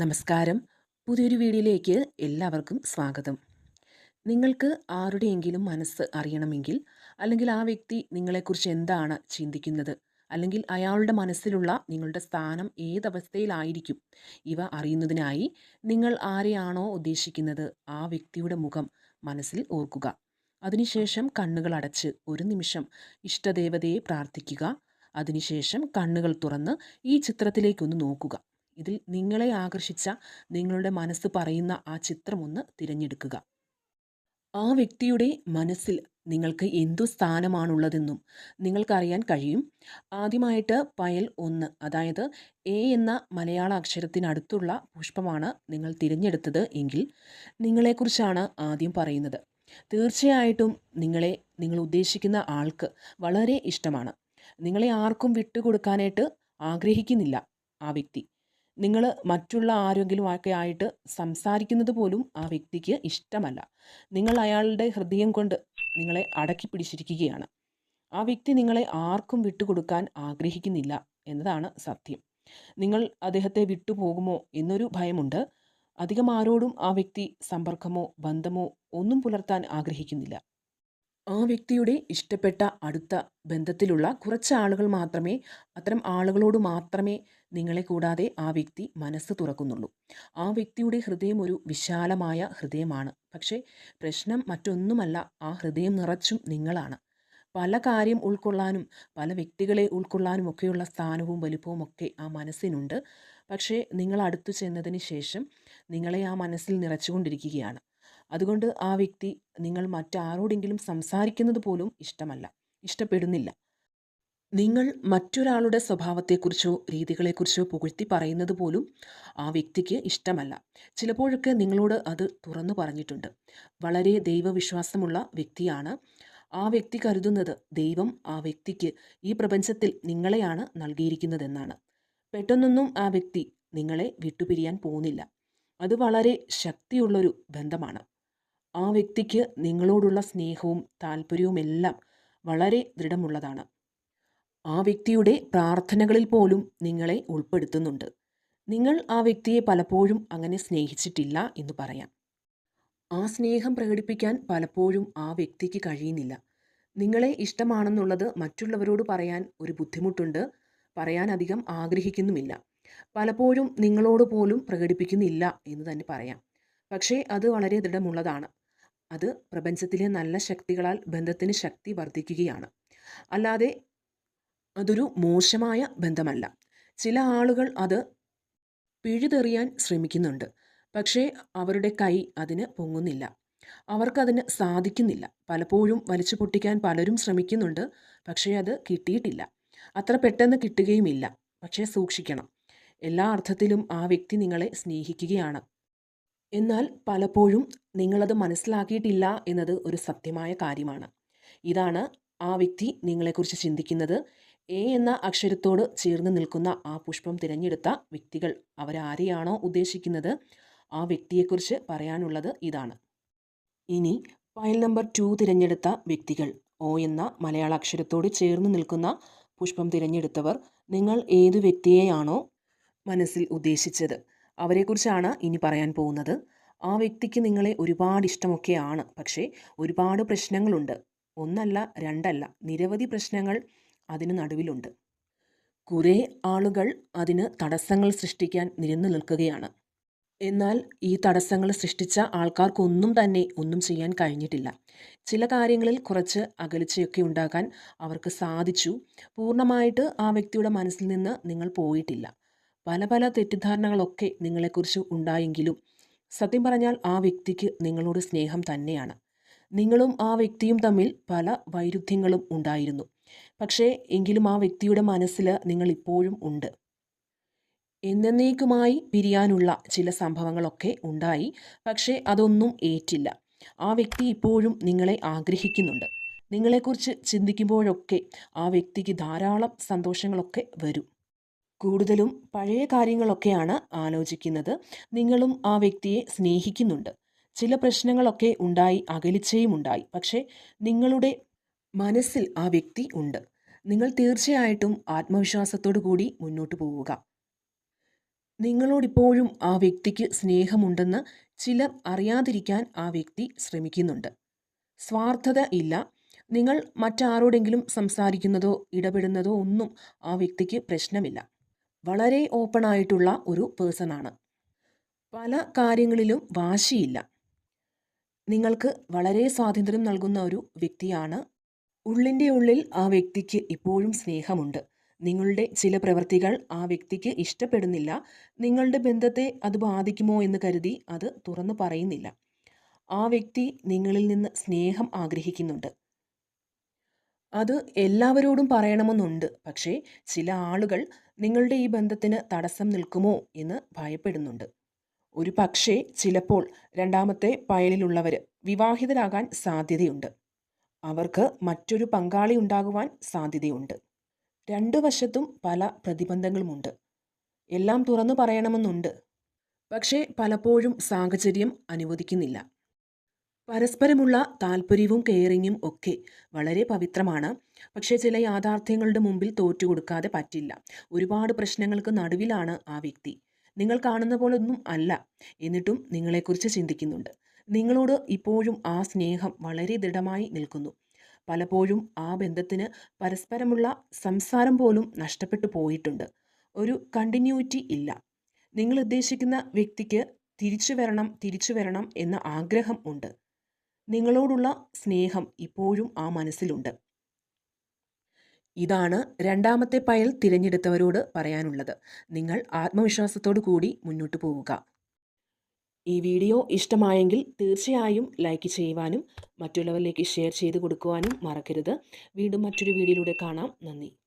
നമസ്കാരം. പുതിയൊരു വീഡിയോയിലേക്ക് എല്ലാവർക്കും സ്വാഗതം. നിങ്ങൾക്ക് ആരുടെയെങ്കിലും മനസ്സ് അറിയണമെങ്കിൽ അല്ലെങ്കിൽ ആ വ്യക്തി നിങ്ങളെക്കുറിച്ച് എന്താണ് ചിന്തിക്കുന്നത്? അല്ലെങ്കിൽ അയാളുടെ മനസ്സിലുള്ള നിങ്ങളുടെ സ്ഥാനം ഏതവസ്ഥയിലായിരിക്കും? ഇവ അറിയുന്നതിനായി നിങ്ങൾ ആരെയാണോ ഉദ്ദേശിക്കുന്നത്? ആ വ്യക്തിയുടെ മുഖം മനസ്സിൽ ഓർക്കുക. അതിനുശേഷം കണ്ണുകൾ അടച്ച് ഒരു നിമിഷം ഇഷ്ടദേവതയെ പ്രാർത്ഥിക്കുക. അതിനുശേഷം കണ്ണുകൾ തുറന്ന് ഈ ചിത്രത്തിലേക്കൊന്ന് നോക്കുക. ഇതിൽ നിങ്ങളെ ആകർഷിച്ച നിങ്ങളുടെ മനസ്സ് പറയുന്ന ആ ചിത്രം ഒന്ന് തിരഞ്ഞെടുക്കുക. ആ വ്യക്തിയുടെ മനസ്സിൽ നിങ്ങൾക്ക് എന്തു സ്ഥാനമാണുള്ളതെന്നും നിങ്ങൾക്കറിയാൻ കഴിയും. ആദ്യമായിട്ട് പയൽ ഒന്ന് അതായത് എ എന്ന മലയാള അക്ഷരത്തിനടുത്തുള്ള പുഷ്പമാണ് നിങ്ങൾ തിരഞ്ഞെടുത്തത് എങ്കിൽ നിങ്ങളെക്കുറിച്ചാണ് ആദ്യം പറയുന്നത്. തീർച്ചയായിട്ടും നിങ്ങളെ നിങ്ങൾ ഉദ്ദേശിക്കുന്ന ആൾക്ക് വളരെ ഇഷ്ടമാണ്. നിങ്ങളെ ആർക്കും വിട്ടുകൊടുക്കാനായിട്ട് ആഗ്രഹിക്കുന്നില്ല ആ വ്യക്തി. നിങ്ങൾ മറ്റുള്ള ആരെങ്കിലും ഒക്കെ ആയിട്ട് സംസാരിക്കുന്നത് പോലും ആ വ്യക്തിക്ക് ഇഷ്ടമല്ല. നിങ്ങൾ അയാളുടെ ഹൃദയം കൊണ്ട് നിങ്ങളെ അടക്കി പിടിച്ചിരിക്കുകയാണ്. ആ വ്യക്തി നിങ്ങളെ ആർക്കും വിട്ടുകൊടുക്കാൻ ആഗ്രഹിക്കുന്നില്ല എന്നതാണ് സത്യം. നിങ്ങൾ അദ്ദേഹത്തെ വിട്ടുപോകുമോ എന്നൊരു ഭയമുണ്ട്. അധികം ആരോടും ആ വ്യക്തി സമ്പർക്കമോ ബന്ധമോ ഒന്നും പുലർത്താൻ ആഗ്രഹിക്കുന്നില്ല. ആ വ്യക്തിയുടെ ഇഷ്ടപ്പെട്ട അടുത്ത ബന്ധത്തിലുള്ള കുറച്ച് ആളുകൾ മാത്രമേ അത്തരം ആളുകളോട് മാത്രമേ നിങ്ങളെ കൂടാതെ ആ വ്യക്തി മനസ്സ് തുറക്കുന്നുള്ളൂ. ആ വ്യക്തിയുടെ ഹൃദയം ഒരു വിശാലമായ ഹൃദയമാണ്. പക്ഷേ പ്രശ്നം മറ്റൊന്നുമല്ല ആ ഹൃദയം നിറച്ചും നിങ്ങളാണ്. പല കാര്യം ഉൾക്കൊള്ളാനും പല വ്യക്തികളെ ഉൾക്കൊള്ളാനും ഒക്കെയുള്ള സ്ഥാനവും വലിപ്പവും ഒക്കെ ആ മനസ്സിനുണ്ട്. പക്ഷേ നിങ്ങൾ അടുത്തു ചെന്നതിന് ശേഷം നിങ്ങളെ ആ മനസ്സിൽ നിറച്ചുകൊണ്ടിരിക്കുകയാണ്. അതുകൊണ്ട് ആ വ്യക്തി നിങ്ങൾ മറ്റാരോടെങ്കിലും സംസാരിക്കുന്നത് പോലും ഇഷ്ടമല്ല ഇഷ്ടപ്പെടുന്നില്ല. നിങ്ങൾ മറ്റൊരാളുടെ സ്വഭാവത്തെക്കുറിച്ചോ രീതികളെക്കുറിച്ചോ പുകഴ്ത്തി പറയുന്നത് പോലും ആ വ്യക്തിക്ക് ഇഷ്ടമല്ല. ചിലപ്പോഴൊക്കെ നിങ്ങളോട് അത് തുറന്നു പറഞ്ഞിട്ടുണ്ട്. വളരെ ദൈവവിശ്വാസമുള്ള വ്യക്തിയാണ്. ആ വ്യക്തി കരുതുന്നത് ദൈവം ആ വ്യക്തിക്ക് ഈ പ്രപഞ്ചത്തിൽ നിങ്ങളെയാണ് നൽകിയിരിക്കുന്നതെന്നാണ്. പെട്ടെന്നൊന്നും ആ വ്യക്തി നിങ്ങളെ വിട്ടുപിരിയാൻ പോകുന്നില്ല. അത് വളരെ ശക്തിയുള്ളൊരു ബന്ധമാണ്. ആ വ്യക്തിക്ക് നിങ്ങളോടുള്ള സ്നേഹവും താല്പര്യവുമെല്ലാം വളരെ ദൃഢമുള്ളതാണ്. ആ വ്യക്തിയുടെ പ്രാർത്ഥനകളിൽ പോലും നിങ്ങളെ ഉൾപ്പെടുത്തുന്നുണ്ട്. നിങ്ങൾ ആ വ്യക്തിയെ പലപ്പോഴും അങ്ങനെ സ്നേഹിച്ചിട്ടില്ല എന്ന് പറയാം. ആ സ്നേഹം പ്രകടിപ്പിക്കാൻ പലപ്പോഴും ആ വ്യക്തിക്ക് കഴിയുന്നില്ല. നിങ്ങളെ ഇഷ്ടമാണെന്നുള്ളത് മറ്റുള്ളവരോട് പറയാൻ ഒരു ബുദ്ധിമുട്ടുണ്ട്. പറയാൻ അധികം ആഗ്രഹിക്കുന്നുമില്ല. പലപ്പോഴും നിങ്ങളോട് പോലും പ്രകടിപ്പിക്കുന്നില്ല എന്ന് തന്നെ പറയാം. പക്ഷേ അത് വളരെ ദൃഢമുള്ളതാണ്. അത് പ്രപഞ്ചത്തിലെ നല്ല ശക്തികളാൽ ബന്ധത്തിന് ശക്തി വർദ്ധിക്കുകയാണ്. അല്ലാതെ അതൊരു മോശമായ ബന്ധമല്ല. ചില ആളുകൾ അത് പിഴുതെറിയാൻ ശ്രമിക്കുന്നുണ്ട്. പക്ഷേ അവരുടെ കൈ അതിന് പൊങ്ങുന്നില്ല. അവർക്കതിന് സാധിക്കുന്നില്ല. പലപ്പോഴും വലിച്ചു പൊട്ടിക്കാൻ പലരും ശ്രമിക്കുന്നുണ്ട്. പക്ഷേ അത് കിട്ടിയിട്ടില്ല. അത്ര പെട്ടെന്ന് കിട്ടുകയുമില്ല. പക്ഷേ സൂക്ഷിക്കണം. എല്ലാ അർത്ഥത്തിലും ആ വ്യക്തി നിങ്ങളെ സ്നേഹിക്കുകയാണ്. എന്നാൽ പലപ്പോഴും നിങ്ങളത് മനസ്സിലാക്കിയിട്ടില്ല എന്നത് ഒരു സത്യമായ കാര്യമാണ്. ഇതാണ് ആ വ്യക്തി നിങ്ങളെക്കുറിച്ച് ചിന്തിക്കുന്നത്. എ എന്ന അക്ഷരത്തോട് ചേർന്ന് നിൽക്കുന്ന ആ പുഷ്പം തിരഞ്ഞെടുത്ത വ്യക്തികൾ അവരാരെയാണോ ഉദ്ദേശിക്കുന്നത്? ആ വ്യക്തിയെക്കുറിച്ച് പറയാനുള്ളത് ഇതാണ്. ഇനി ഫയൽ നമ്പർ ടു തിരഞ്ഞെടുത്ത വ്യക്തികൾ. ഒ എന്ന മലയാള അക്ഷരത്തോട് ചേർന്ന് നിൽക്കുന്ന പുഷ്പം തിരഞ്ഞെടുത്തവർ നിങ്ങൾ ഏതു വ്യക്തിയെയാണോ മനസ്സിൽ ഉദ്ദേശിച്ചത്? അവരെക്കുറിച്ചാണ് ഇനി പറയാൻ പോകുന്നത്. ആ വ്യക്തിക്ക് നിങ്ങളെ ഒരുപാട് ഇഷ്ടമൊക്കെയാണ്. പക്ഷേ ഒരുപാട് പ്രശ്നങ്ങളുണ്ട്. ഒന്നല്ല രണ്ടല്ല നിരവധി പ്രശ്നങ്ങൾ അതിന് നടുവിലുണ്ട്. കുറേ ആളുകൾ അതിന് തടസ്സങ്ങൾ സൃഷ്ടിക്കാൻ നിരന്നു നിൽക്കുകയാണ്. എന്നാൽ ഈ തടസ്സങ്ങൾ സൃഷ്ടിച്ച ആൾക്കാർക്കൊന്നും തന്നെ ഒന്നും ചെയ്യാൻ കഴിഞ്ഞിട്ടില്ല. ചില കാര്യങ്ങളിൽ കുറച്ച് അകലിച്ചയൊക്കെ ഉണ്ടാക്കാൻ അവർക്ക് സാധിച്ചു. പൂർണമായിട്ട് ആ വ്യക്തിയുടെ മനസ്സിൽ നിന്ന് നിങ്ങൾ പോയിട്ടില്ല. പല പല തെറ്റിദ്ധാരണകളൊക്കെ നിങ്ങളെക്കുറിച്ച് ഉണ്ടായെങ്കിലും സത്യം പറഞ്ഞാൽ ആ വ്യക്തിക്ക് നിങ്ങളോട് സ്നേഹം തന്നെയാണ്. നിങ്ങളും ആ വ്യക്തിയും തമ്മിൽ പല വൈരുദ്ധ്യങ്ങളും ഉണ്ടായിരുന്നു. പക്ഷേ എങ്കിലും ആ വ്യക്തിയുടെ മനസ്സിൽ നിങ്ങൾ ഇപ്പോഴും ഉണ്ട്. എന്നേക്കുമായി പിരിയാനുള്ള ചില സംഭവങ്ങളൊക്കെ ഉണ്ടായി പക്ഷേ അതൊന്നും ഏറ്റില്ല. ആ വ്യക്തി ഇപ്പോഴും നിങ്ങളെ ആഗ്രഹിക്കുന്നുണ്ട്. നിങ്ങളെക്കുറിച്ച് ചിന്തിക്കുമ്പോഴൊക്കെ ആ വ്യക്തിക്ക് ധാരാളം സന്തോഷങ്ങളൊക്കെ വരും. കൂടുതലും പഴയ കാര്യങ്ങളൊക്കെയാണ് ആലോചിക്കുന്നത്. നിങ്ങളും ആ വ്യക്തിയെ സ്നേഹിക്കുന്നുണ്ട്. ചില പ്രശ്നങ്ങളൊക്കെ ഉണ്ടായി അകലിച്ചയും ഉണ്ടായി. പക്ഷേ നിങ്ങളുടെ മനസ്സിൽ ആ വ്യക്തി ഉണ്ട്. നിങ്ങൾ തീർച്ചയായിട്ടും ആത്മവിശ്വാസത്തോടു കൂടി മുന്നോട്ട് പോവുക. നിങ്ങളോടിപ്പോഴും ആ വ്യക്തിക്ക് സ്നേഹമുണ്ടെന്ന് ചിലർ അറിയാതിരിക്കാൻ ആ വ്യക്തി ശ്രമിക്കുന്നുണ്ട്. സ്വാർത്ഥത ഇല്ല. നിങ്ങൾ മറ്റാരോടെങ്കിലും സംസാരിക്കുന്നതോ ഇടപെടുന്നതോ ഒന്നും ആ വ്യക്തിക്ക് പ്രശ്നമില്ല. വളരെ ഓപ്പണായിട്ടുള്ള ഒരു പേഴ്സൺ ആണ് പല കാര്യങ്ങളിലും വാശിയില്ല. നിങ്ങൾക്ക് വളരെ സ്വാതന്ത്ര്യം നൽകുന്ന ഒരു വ്യക്തിയാണ് ഉള്ളിന്റെ ഉള്ളിൽ ആ വ്യക്തിക്ക് ഇപ്പോഴും സ്നേഹമുണ്ട്. നിങ്ങളുടെ ചില പ്രവൃത്തികൾ ആ വ്യക്തിക്ക് ഇഷ്ടപ്പെടുന്നില്ല. നിങ്ങളുടെ ബന്ധത്തെ അത് ബാധിക്കുമോ എന്ന് കരുതി അത് തുറന്നു പറയുന്നില്ല. ആ വ്യക്തി നിങ്ങളിൽ നിന്ന് സ്നേഹം ആഗ്രഹിക്കുന്നുണ്ട്. അത് എല്ലാവരോടും പറയണമെന്നുണ്ട്. പക്ഷേ ചില ആളുകൾ നിങ്ങളുടെ ഈ ബന്ധത്തിന് തടസ്സം നിൽക്കുമോ എന്ന് ഭയപ്പെടുന്നുണ്ട്. ഒരു പക്ഷേ ചിലപ്പോൾ രണ്ടാമത്തെ പയലിലുള്ളവർ വിവാഹിതരാകാൻ സാധ്യതയുണ്ട്. അവർക്ക് മറ്റൊരു പങ്കാളി ഉണ്ടാകുവാൻ സാധ്യതയുണ്ട്. രണ്ടു വശത്തും പല പ്രതിബന്ധങ്ങളുമുണ്ട്. എല്ലാം തുറന്നു പറയണമെന്നുണ്ട്. പക്ഷേ പലപ്പോഴും സാഹചര്യം അനുവദിക്കുന്നില്ല. പരസ്പരമുള്ള താല്പര്യവും കെയറിങ്ങും ഒക്കെ വളരെ പവിത്രമാണ്. പക്ഷേ ചില യാഥാർത്ഥ്യങ്ങളുടെ മുമ്പിൽ തോറ്റുകൊടുക്കാതെ പറ്റില്ല. ഒരുപാട് പ്രശ്നങ്ങൾക്ക് നടുവിലാണ് ആ വ്യക്തി. നിങ്ങൾ കാണുന്ന പോലൊന്നും അല്ല. എന്നിട്ടും നിങ്ങളെക്കുറിച്ച് ചിന്തിക്കുന്നുണ്ട്. നിങ്ങളോട് ഇപ്പോഴും ആ സ്നേഹം വളരെ ദൃഢമായി നിൽക്കുന്നു. പലപ്പോഴും ആ ബന്ധത്തിന് പരസ്പരമുള്ള സംസാരം പോലും നഷ്ടപ്പെട്ടു പോയിട്ടുണ്ട്. ഒരു കണ്ടിന്യൂറ്റി ഇല്ല. നിങ്ങൾ ഉദ്ദേശിക്കുന്ന വ്യക്തിക്ക് തിരിച്ചു വരണം തിരിച്ചു വരണം എന്ന ആഗ്രഹം ഉണ്ട്. നിങ്ങളോടുള്ള സ്നേഹം ഇപ്പോഴും ആ മനസ്സിലുണ്ട്. ഇതാണ് രണ്ടാമത്തെ പയൽ തിരഞ്ഞെടുത്തവരോട് പറയാനുള്ളത്. നിങ്ങൾ ആത്മവിശ്വാസത്തോടു കൂടി മുന്നോട്ട് പോവുക. ഈ വീഡിയോ ഇഷ്ടമായെങ്കിൽ തീർച്ചയായും ലൈക്ക് ചെയ്യുവാനും മറ്റുള്ളവരിലേക്ക് ഷെയർ ചെയ്ത് കൊടുക്കുവാനും മറക്കരുത്. വീണ്ടും മറ്റൊരു വീഡിയോയിലൂടെ കാണാം. നന്ദി.